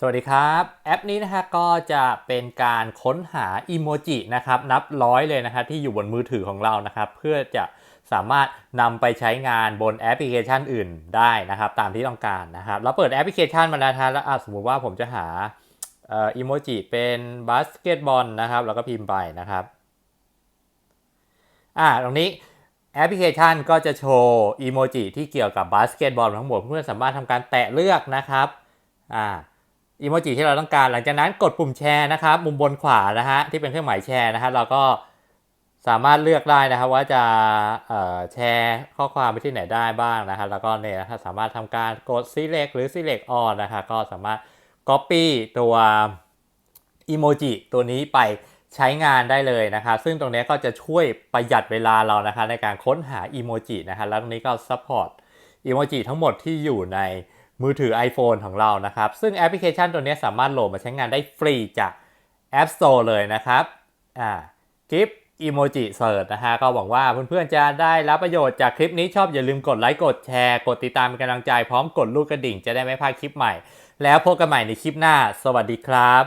สวัสดีครับ แอปนี้นะฮะก็จะเป็นการค้นหาอีโมจินะครับนับร้อยเลยนะครับที่อยู่บนมือถือของเรานะครับ เพื่อจะสามารถนำไปใช้งานบนแอปพลิเคชันอื่นได้นะครับ ตามที่ต้องการนะครับเราเปิดแอปพลิเคชันมาแล้วนะแล้วสมมุติว่าผมจะหาอ่ออีโมจิเป็นบาสเกตบอลนะครับ แล้วก็พิมพ์ไปนะครับอ่าตรงนี้แอปพลิเคชันก็จะโชว์อีโมจิที่เกี่ยวกับบาสเกตบอลทั้งหมดเพื่อนสามารถทำการแตะเลือกนะครับอ่า อีโมจิที่เราต้องการ หลังจากนั้นกดปุ่มแชร์นะครับมุมบนขวานะฮะที่เป็นเครื่องหมายแชร์นะฮะเราก็สามารถเลือกได้นะครับว่าจะแชร์ข้อความไปที่ไหนได้บ้างนะฮะแล้วก็เนี่ยนะฮะสามารถทำการกด select หรือ select all นะฮะก็สามารถ copy ตัวอีโมจิตัวนี้ไปใช้งานได้เลยนะครับซึ่งตรงนี้ก็จะช่วยประหยัดเวลาเรานะคะในการค้นหาอีโมจินะฮะแล้วตรงนี้ก็ support อีโมจิทั้งหมดที่อยู่ใน มือถือ iPhone ของเรานะครับ ซึ่งแอปพลิเคชันตัวนี้สามารถโหลดมาใช้งานได้ฟรีจาก App Store เลยนะครับอ่าคลิปอีโมจิเสิร์ชนะฮะก็หวังว่าเพื่อนๆจะได้รับประโยชน์จากคลิปนี้ชอบอย่าลืมกดไลค์กดแชร์ กดติดตามเป็นกำลังใจพร้อมกดลูกกระดิ่งจะได้ไม่พลาดคลิปใหม่ แล้วพบกันใหม่ในคลิปหน้า สวัสดีครับ